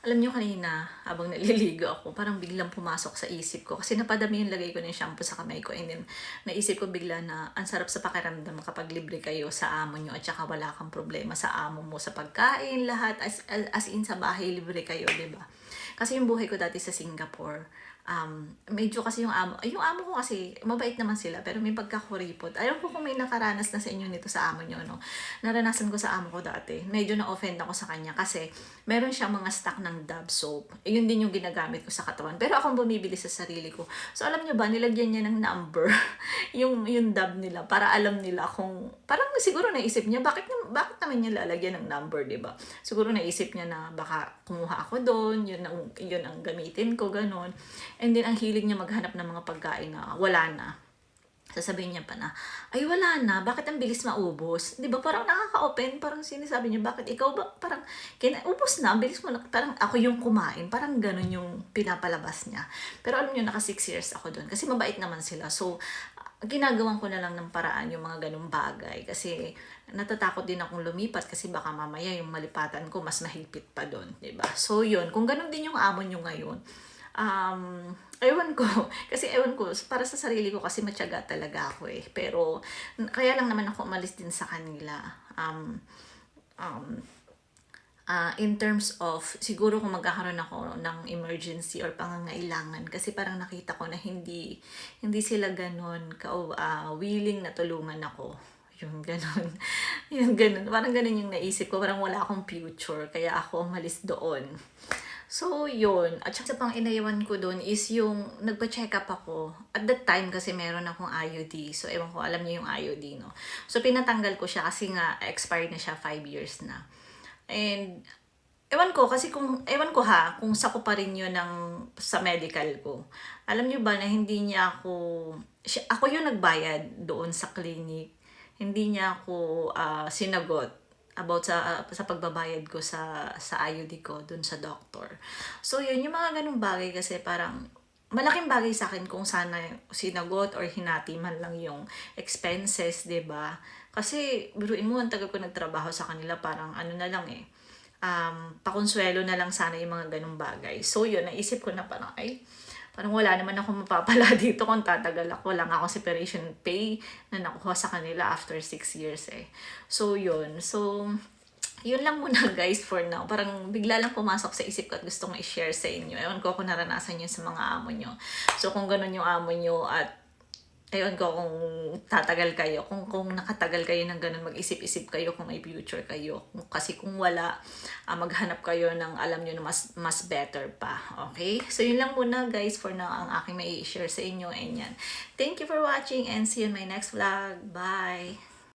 Alam nyo kanina, habang naliligo ako, parang biglang pumasok sa isip ko. Kasi napadami yung lagay ko ng shampoo sa kamay ko. And then, naisip ko bigla na ang sarap sa pakiramdam kapag libre kayo sa amo nyo at saka wala kang problema sa amo mo sa pagkain, lahat. As, as in sa bahay, libre kayo, ba? Kasi yung buhay ko dati sa Singapore, um, medyo kasi yung amo, yung amo ko kasi, mabait naman sila, pero may pagkakuripot. Ayaw ko kung may nakaranas na sa inyo nito sa amo nyo, no? Naranasan ko sa amo ko dati. Medyo na-offend ako sa kanya kasi meron siyang mga stock ng Dove soap. Yun din yung ginagamit ko sa katawan. Pero akong bumibili sa sarili ko. So, alam nyo ba, nilagyan niya ng number yung, yung Dove nila para alam nila kung, parang siguro naisip niya, bakit, bakit naman niya lalagyan ng number, di ba? Siguro naisip niya na baka kumuha ako doon, yun ang, yun ang gamitin ko, ganun. And then, ang hilig niya maghanap ng mga pagkain na wala na. Sasabihin niya pa na, ay wala na, bakit ang bilis maubos? Di ba? Parang nakaka-open, parang sinasabi niya, bakit ikaw ba, parang, kina, ubos na, ang bilis mo na, parang ako yung kumain, parang ganun yung pinapalabas niya. Pero alam niyo, naka 6 years ako doon, kasi mabait naman sila. So, ginagawan ko na lang ng paraan yung mga ganung bagay. Kasi natatakot din akong lumipat kasi baka mamaya yung malipatan ko mas mahigpit pa doon, 'di ba? So yun, kung ganun din yung amo nyo ngayon, um, ewan ko, kasi ewan ko, para sa sarili ko kasi matyaga talaga ako eh. Pero, kaya lang naman ako umalis din sa kanila. Um, um, ah, in terms of, siguro kung magkakaroon ako ng emergency or pangangailangan, kasi parang nakita ko na hindi, hindi sila ganon ka, ah, willing na tulungan ako. Yung ganon. yung ganon. Parang ganon yung naisip ko. Parang wala akong future. Kaya ako umalis doon. So, yun. At saka pang inayawan ko doon is yung nagpa-check up ako. At that time kasi meron akong IUD. So, ewan ko, alam niyo yung IUD, no? So, pinatanggal ko siya kasi nga expired na siya 5 years na. And, ewan ko, kasi kung, ewan ko ha, kung sako pa rin yun ng, sa medical ko. Alam niyo ba na hindi niya ako, siya, ako yung nagbayad doon sa clinic. Hindi niya ako ah, sinagot about sa sa pagbabayad ko sa sa IUD ko dun sa doctor. So yun yung mga ganung bagay kasi parang malaking bagay sa akin kung sana sinagot or hinati man lang yung expenses, 'di ba? Kasi biruin mo ang tagal ko nagtrabaho sa kanila parang ano na lang eh um, pakonsuelo na lang sana yung mga ganung bagay. So yun, naisip ko na parang, ay, parang wala naman ako mapapala dito kung tatagal ako. Wala nga akong separation pay na nakuha sa kanila after 6 years eh. So yun, so yun lang muna guys for now. Parang bigla lang pumasok sa isip ko at gusto kong i-share sa inyo. Ewan ko kung naranasan yun sa mga amo nyo. So kung ganun yung amo nyo at Ewan ko kung tatagal kayo, kung, kung nakatagal kayo ng ganun, mag-isip-isip kayo kung may future kayo. Kasi kung wala, ah, maghanap kayo ng alam nyo na mas, mas better pa. Okay? So yun lang muna guys for now ang aking may share sa inyo. And yan. Thank you for watching and see you in my next vlog. Bye!